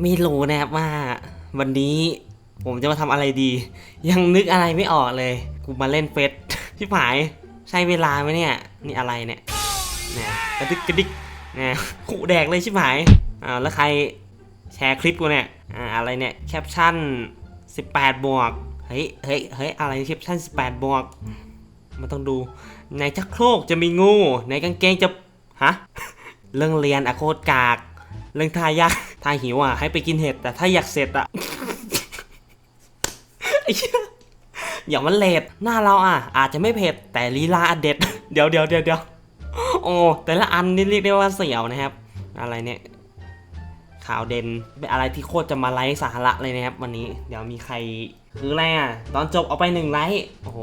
ไม่รู้นะครับว่าวันนี้ผมจะมาทำอะไรดี ยังนึกอะไรไม่ออกเลย กูมาเล่นเฟสพี่ผายใช่เวลาไหมเนี่ยนี่อะไรเนี่ยเนี่ยกระดิกกระดิกเนี่ยขู่แดกเลยชิบหายอ้าแล้วใครแชร์คลิปกูเนี่ยอ่าอะไรเนี่ยแคปชั่น 18 บวกเฮ้ยเฮ้ยเฮ้ยอะไรแคปชั่น 18 บวกมันต้องดูในชักโครกจะมีงู ในกางเกงจะฮะเรื่องเรียนอะโคตรกาก เรื่องทายาก ทาหิวอะให้ไปกินเห็ดแต่ถ้าอยากเสร็จอะอย่ามันเลดหน้าเราอะ อาจจะไม่เผ็ดแต่ลีลาอันเด็ด เดี๋ยวเดี๋ยวเดี๋ยวเดี๋ยวโอ้แต่ละอันนี่เรียกได้ว่าเสียวนะครับ อะไรเนี่ยข่าวเด่นเป็นอะไรที่โคตรจะมาไลฟ์สาระเลยนะครับ วันนี้เดี๋ยวมีใครคืออะไรอะตอนจบเอาไปหนึ่งไลฟ์โอ้โห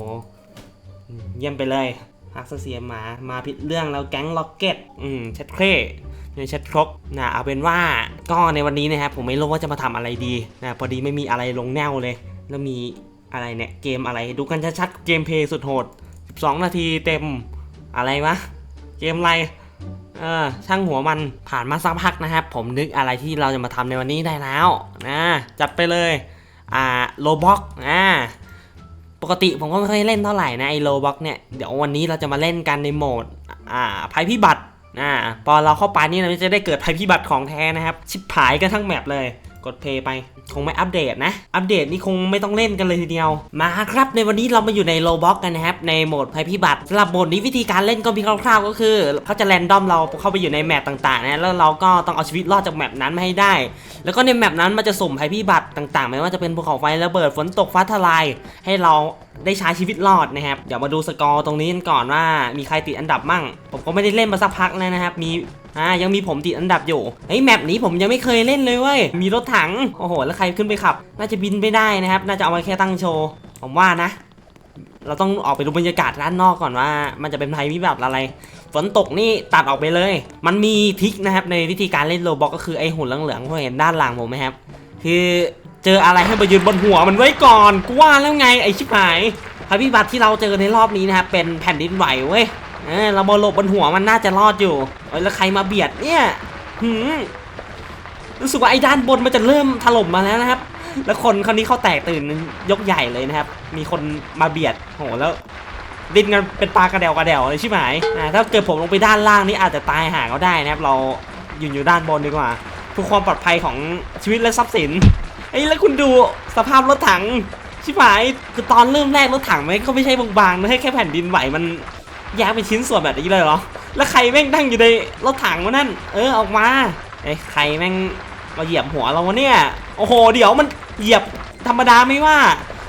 เยี่ยมไปเลยฮักเสียหมามาผิดเรื่องแล้วแก๊งล็อกเก็ต อืมเช็ดเคร่ เนี่ยเช็ดครกนะเอาเป็นว่าก็ในวันนี้นะครับผมไม่รู้ว่าจะมาทำอะไรดีนะพอดีไม่มีอะไรลงแนวเลย แล้วมีอะไรเนี่ยเกมอะไรดูกันชัดๆเกมเพย์สุดโหด 12 นาทีเต็มอะไรวะเกมอะไรเออช่างหัวมันผ่านมาสักพักนะครับ ผมนึกอะไรที่เราจะมาทำในวันนี้ได้แล้วนะจัดไปเลยอ่าโลบ็อกอ่าปกติผมก็ไม่ค่อยเล่นเท่าไหร่นะไอโลบ็อกเนี่ยเดี๋ยววันนี้เราจะมาเล่นกันในโหมดอ่าภัยพิบัติ อ่าพอเราเข้าไปนี่เราจะได้เกิดภัยพิบัติของแท้นะครับ ชิบหายกันทั้งแมปเลย กดเพย์ไป คงไม่อัปเดตนะ อัปเดตนี่คงไม่ต้องเล่นกันเลยทีเดียว มาครับ ในวันนี้เรามาอยู่ในโลบ็อกกันนะครับ ในโหมดภัยพิบัติสำหรับโหมดนี้วิธีการเล่นก็มีคร่าวๆก็คือเขาจะแรนดอมเราเข้าไปอยู่ในแมปต่างๆนะ แล้วเราก็ต้องเอาชีวิตรอดจากแมปนั้นมาให้ได้ แล้วก็ในแมปนั้นมันจะสุ่มภัยพิบัติต่างๆ ไม่ว่าจะเป็นภูเขาไฟระเบิดฝนตกฟ้าทลาย ให้เราได้ใช้ชีวิตรอดนะครับ เดี๋ยวมาดูสกอร์ตรงนี้กันก่อนว่ามีใครติดอันดับมั่ง ผมก็ไม่ได้เล่นมาสักพักแล้วนะครับ มี อ่ายังมีผมติดอันดับอยู่เฮ้ยแมปนี้ผมยังไม่เคยเล่นเลยเว้ยมีรถถังโอ้โหแล้วใครขึ้นไปขับ น่าจะบินไม่ได้นะครับ น่าจะเอาไว้แค่ตั้งโชว์ผมว่านะ เราต้องออกไปดูบรรยากาศด้านนอกก่อนว่า มันจะเป็นภัยพิบัติอะไร ฝนตกนี่ตัดออกไปเลย มันมีทิกนะครับในวิธีการเล่นโลบอกก็คือไอ้หุ่นเหลืองๆที่เห็นด้านหลังผมไหมครับ คือเจออะไรให้ไปยืนบนหัวมันไว้ก่อนกูว่าแล้วไงไอ้ชิบหายภัยพิบัติที่เราเจอในรอบนี้นะครับเป็นแผ่นดินไหวเว้ย เออเรามาหลบบนหัวมันน่าจะรอดอยู่เอ้ยแล้วใครมาเบียดเนี่ยหืมรู้สึกว่าไอ้ด้านบนมันจะเริ่มถล่มมาแล้วนะครับ แล้วคนคนนี้เขาแตกตื่นยกใหญ่เลยนะครับ มีคนมาเบียดโหแล้วดินกันเป็นปลากระเดวกระเดวเลยใช่ไหมอ่าถ้าเกิดผมลงไปด้านล่างนี่อาจจะตายหาเขาได้นะครับ เราอยู่อยู่ด้านบนดีกว่าเพื่อความปลอดภัยของชีวิตและทรัพย์สินเอ้แล้วคุณดูสภาพรถถังชิบหายคือตอนเริ่มแรกรถถังมันก็ไม่ใช่บางๆนะแค่แค่แผ่นดินไหวมัน แยกเป็นชิ้นส่วนแบบนี้เลยเหรอ แล้วใครแม่งนั่งอยู่ในรถถังวะนั่น เออออกมาเอ้ยใครแม่งมาเหยียบหัวเราวะเนี่ย โอ้โห เดี๋ยวมันเหยียบธรรมดาไม่ว่า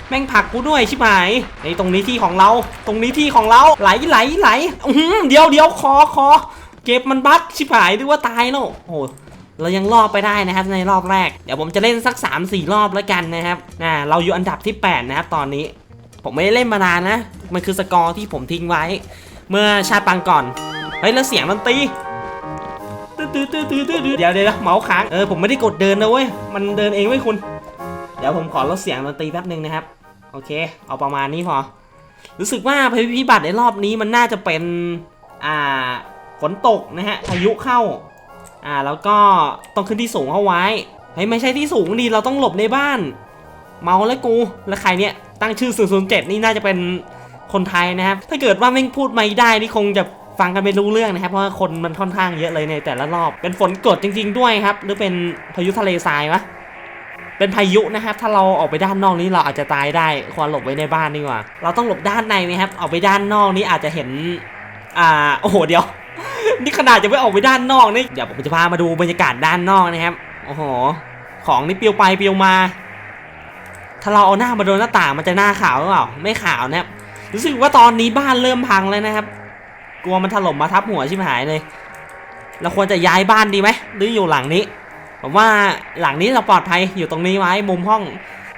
แม่งผลักกูด้วยชิบหายในตรงนี้ที่ของเรา ตรงนี้ที่ของเรา ไหลไหลไหลอื้อหือเดี๋ยวเดี๋ยวคอคอเก็บมันบั๊กชิบหายหรือว่าตายแล้วโอ้โหเรายังรอดไปได้นะครับในรอบแรก เดี๋ยวผมจะเล่นสัก 3-4 รอบแล้วกันนะครับน่าเราอยู่อันดับที่ 8 นะครับตอนนี้ ผมไม่ได้เล่นมานานนะ มันคือสกอร์ที่ผมทิ้งไว้ เมื่อชาติปังก่อน เฮ้ยแล้วเสียงดนตรีเดี๋ยวเดี๋ยวเมาส์ค้างเออผมไม่ได้กดเดินนะเว้ยมันเดินเองเว้ยคุณ เดี๋ยวผมขอลดเสียงดนตรีแป๊บนึงนะครับ โอเค เอาประมาณนี้พอ รู้สึกว่าภัยพิบัติในรอบนี้มันน่าจะเป็นอ่าฝนตกนะฮะพายุเข้าอ่าแล้วก็ต้องขึ้นที่สูงเข้าไว้เฮ้ยไม่ใช่ที่สูงดีเราต้องหลบในบ้าน เมาแล้วกูแล้วใครเนี่ยตั้งชื่อ007นี่น่าจะเป็น คนไทยนะครับ ถ้าเกิดว่าแม่พูดไม่ได้นี่คงจะฟังกันไม่รู้เรื่องนะครับ เพราะว่าคนมันค่อนข้างเยอะเลยในแต่ละรอบ เป็นฝนกรดจริง ๆ ด้วยครับ หรือเป็นพายุทะเลทรายวะ เป็นพายุนะครับ ถ้าเราออกไปด้านนอกนี้เราอาจจะตายได้ ควรหลบไว้ในบ้านดีกว่า เราต้องหลบด้านในไหมครับ ออกไปด้านนอกนี้อาจจะเห็น อ่า โอ้โห เดี๋ยว นี่ขนาดจะไม่ออกไปด้านนอกนี่ เดี๋ยวผมจะพามาดูบรรยากาศด้านนอกนะครับ โอ้โห ของนี่ปลิวไปเปลิวมา ถ้าเราเอาหน้ามาโดนหน้าต่างมันจะหน้าขาวหรือเปล่า ไม่ขาวนะครับ รู้สึกว่าตอนนี้บ้านเริ่มพังแล้วนะครับ กลัวมันถล่มมาทับหัวชิบหายเลย เราควรจะย้ายบ้านดีไหมหรืออยู่หลังนี้ ผมว่าหลังนี้เราปลอดภัยอยู่ตรงนี้ไว้มุมห้อง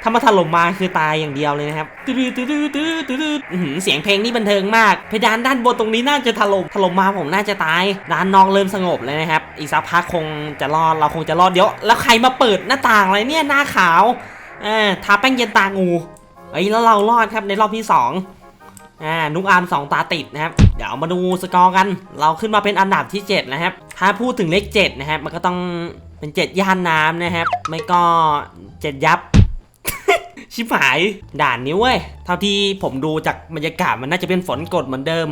ถ้ามาถล่มมาคือตายอย่างเดียวเลยนะครับตื้อตื้อตื้อตื้อตื้อเสียงเพลงนี่บันเทิงมาก เพดานด้านบนตรงนี้น่าจะถล่มถล่มมาผมน่าจะตาย ด้านนอกเริ่มสงบเลยนะครับ อีกสักพักคงจะรอดเราคงจะรอดเดี๋ยวแล้วใครมาเปิดหน้าต่างอะไรเนี่ยหน้าขาวเออทาแป้งเย็นตางูเอ้ยแล้วเรารอดครับในรอบที่สอง อ่านุกอามสองตาติดนะครับ เดี๋ยวมาดูสกอร์กัน เราขึ้นมาเป็นอันดับที่ 7 นะครับ ถ้าพูดถึงเลข7นะครับ มันก็ต้องเป็นเจ็ดย่านน้ำนะครับ ไม่ก็เจ็ดยับ ชิบหาย ด่านนี้เว้ย เท่าที่ผมดูจากบรรยากาศมันน่าจะเป็นฝนกดเหมือนเดิม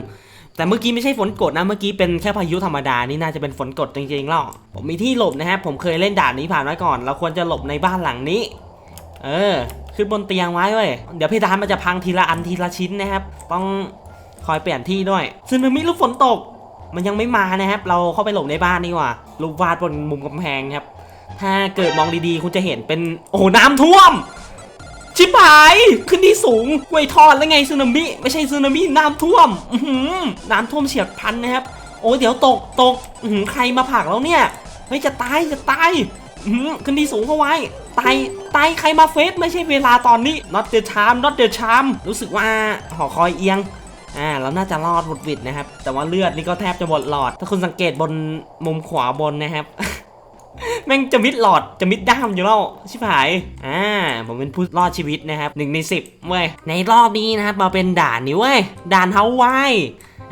แต่เมื่อกี้ไม่ใช่ฝนกดนะ เมื่อกี้เป็นแค่พายุธรรมดา นี่น่าจะเป็นฝนกดจริงๆแล้วผมมีที่หลบนะครับ ผมเคยเล่นด่านนี้ผ่านไว้ก่อน เราควรจะหลบในบ้านหลังนี้ เออ ขึ้นบนเตียงไว้เว้ย เดี๋ยวเพดานมันจะพังทีละอันทีละชิ้นนะครับ ต้องคอยเปลี่ยนที่ด้วยซึนามิลูกฝนตก มันยังไม่มานะครับ เราเข้าไปหลบในบ้านดีกว่ารูปวาดบนมุมกำแพงครับ ถ้าเกิดมองดีๆ คุณจะเห็นเป็น โอ้โหน้ำท่วม ชิบหาย ขึ้นที่สูงกล้วยทอดแล้วไงซึนามิ ไม่ใช่ซึนามิน้ำท่วมอื้อหือน้ำท่วมเฉียบพลันนะครับ โอ้เดี๋ยวตกตกใครมาผักแล้วเนี่ย เฮ้ยจะตายจะตาย ขึ้นที่สูงเข้าไว้ตายตายใครมาเฟสไม่ใช่เวลาตอนนี้ not the time not the time รู้สึกว่าหอคอยเอียงอ่าเราน่าจะรอดหวุดวิดนะครับ แต่ว่าเลือดนี่ก็แทบจะหมดหลอด ถ้าคุณสังเกตบนมุมขวาบนนะครับแม่งจะมิดหลอดจะมิดด้ามอยู่แล้วชิบหายอ่าผมเป็นผู้รอดชีวิตนะครับหนึ่งในสิบเว้ยในรอบนี้นะครับมาเป็นด่านนี้เว้ยด่านเฮาไวาย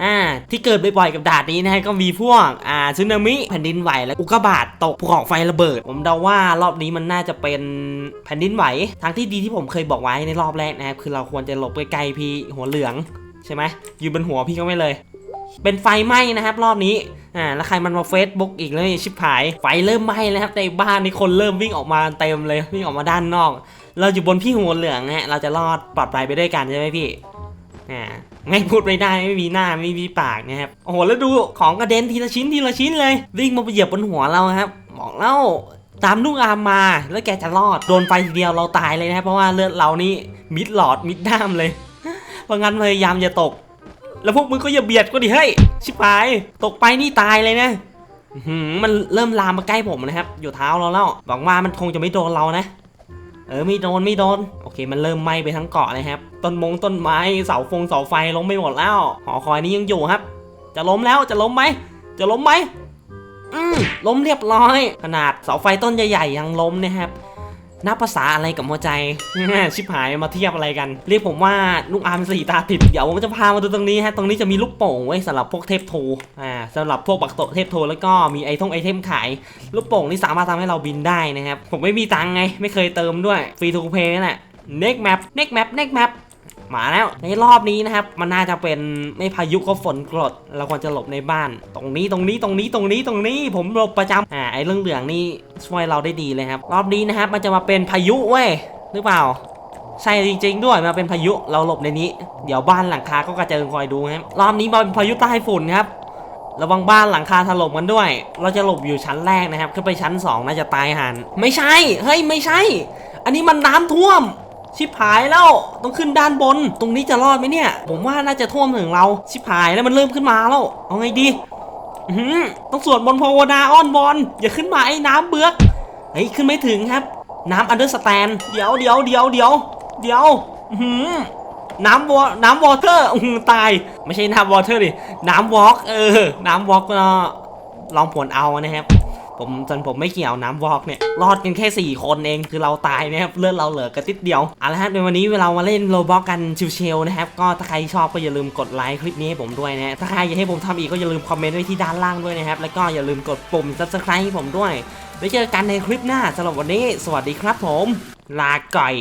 อ่าที่เกิดบ่อยๆกับดานนี้นะฮะก็มีพวกอ่าสึนามิแผ่นดินไหวและอุกกาบาตตกภูเขาไฟระเบิด ผมเดาว่ารอบนี้มันน่าจะเป็นแผ่นดินไหวทางที่ดีที่ผมเคยบอกไว้ในรอบแรกนะครับคือเราควรจะหลบใกล้ๆพี่หัวเหลืองใช่ไหมอยืนบนหัวพี่ก็ไม่เลย เป็นไฟไหม้นะครับ รอบนี้อ่าแล้วใครมันมาเฟซบุ๊กอีกเลยชิบหายไฟเริ่มไหม้แล้วครับในบ้านนี่คนเริ่มวิ่งออกมาเต็มเลยวิ่งออกมาด้านนอก เราอยู่บนพี่หัวเหลืองฮะเราจะรอดปลอดภัยไปด้วยกันใช่ไหมพี่อ่า ไงพูดไม่ได้ไม่มีหน้าไม่มีปากนะครับโอ้โหแล้วดูของกระเด็นทีละชิ้นทีละชิ้นเลย วิ่งมาเหยียบบนหัวเราครับบอกแล้วตามลูกอามมาแล้วแกจะรอดโดนไฟทีเดียวเราตายเลยนะครับเพราะว่าเลือดเรานี่มิดหลอดมิดด้ามเลยเพราะงั้นพยายามอย่าตก แล้วพวกมึงก็อย่าเบียดก็ดิเฮ้ยชิบหายตกไปนี่ตายเลยนะมันเริ่มลามมาใกล้ผมนะครับ อยู่เท้าเราแล้วหวังว่ามันคงจะไม่โดนเรานะ เออไม่โดนไม่โดน เคมันเริ่มไหม้ไปทั้งเกาะเลยครับต้นมงต้นไม้เสาฟงเสาไฟล้มไปหมดแล้วหอคอยนี้ยังอยู่ครับ จะล้มแล้วจะล้มไหมจะล้มไหมอืมล้มเรียบร้อย ขนาดเสาไฟต้นใหญ่ๆยังล้มนะครับนับภาษาอะไรกับหัวใจ ชิบหายมาเทียบอะไรกัน เรียกผมว่าลูกอาร์มสี่ตาติด เดี๋ยวผมจะพามาดูตรงนี้ฮะ ตรงนี้จะมีลูกโป่งไว้สำหรับพวกเทพโทอ่าสำหรับพวกบักโตเทพโทแล้วก็มีไอทงไอเทมขาย ลูกโป่งนี่สามารถทำให้เราบินได้นะครับ ผมไม่มีตังไง ไม่เคยเติมด้วย ฟรีทูเพย์นั่นแหละ next map next map next map มาแล้วในรอบนี้นะครับ มันน่าจะเป็นไม่พายุก็ฝนกรดเราควรจะหลบในบ้าน ตรงนี้ตรงนี้ตรงนี้ตรงนี้ตรงนี้ผมหลบประจำอ่าไอ้เรื่องเหลืองนี่ช่วยเราได้ดีเลยครับ รอบนี้นะครับ มันจะมาเป็นพายุเว้ยหรือเปล่า ใช่จริง ๆ ด้วยมาเป็นพายุเราหลบในนี้ เดี๋ยวบ้านหลังคาก็กระเจิงคอยดูครับรอบนี้มาเป็นพายุใต้ฝุ่นครับระวังบ้านหลังคาถล่มกันด้วย เราจะหลบอยู่ชั้นแรกนะครับขึ้นไปชั้นสองน่าจะตายหันไม่ใช่เฮ้ยไม่ใช่ อันนี้มันน้ำท่วม ชิบหายแล้วต้องขึ้นด้านบน ตรงนี้จะรอดไหมเนี่ย ผมว่าน่าจะท่วมถึงเรา ชิบหายแล้วมันเริ่มขึ้นมาแล้วเอาไงดีต้องสวดมนต์ภาวนาอ้อนวอนอย่าขึ้นมาไอ้น้ำเบือกเฮ้ยขึ้นไม่ถึงครับ น้ำอันเดอร์สแตนเดี๋ยวเดี๋ยวเดี๋ยวเดี๋ยวเดี๋ยวหือน้ำวอน้ำวอเตอร์ตาย ไม่ใช่น้ำวอเตอร์ดิน้ำวอล์กเออ น้ำวอล์กลองผลเอานะครับ ผมจนผมไม่เกี่ยวน้ำวอกเนี่ย รอดกันแค่ 4 คนเองคือเราตายนะครับเลือดเราเหลือกระติดเดียวเอาละครับในวันนี้เรามาเล่นโรบอกกันชิวๆนะครับก็ถ้าใครชอบก็อย่าลืมกดไลค์คลิปนี้ให้ผมด้วยนะฮะถ้าใครอยากให้ผมทำอีกก็อย่าลืมคอมเมนต์ไว้ที่ด้านล่างด้วยนะครับแล้วก็อย่าลืมกดปุ่ม subscribe ให้ผมด้วยไว้เจอกันในคลิปหน้าสำหรับวันนี้ สวัสดีครับผม ลาก่อย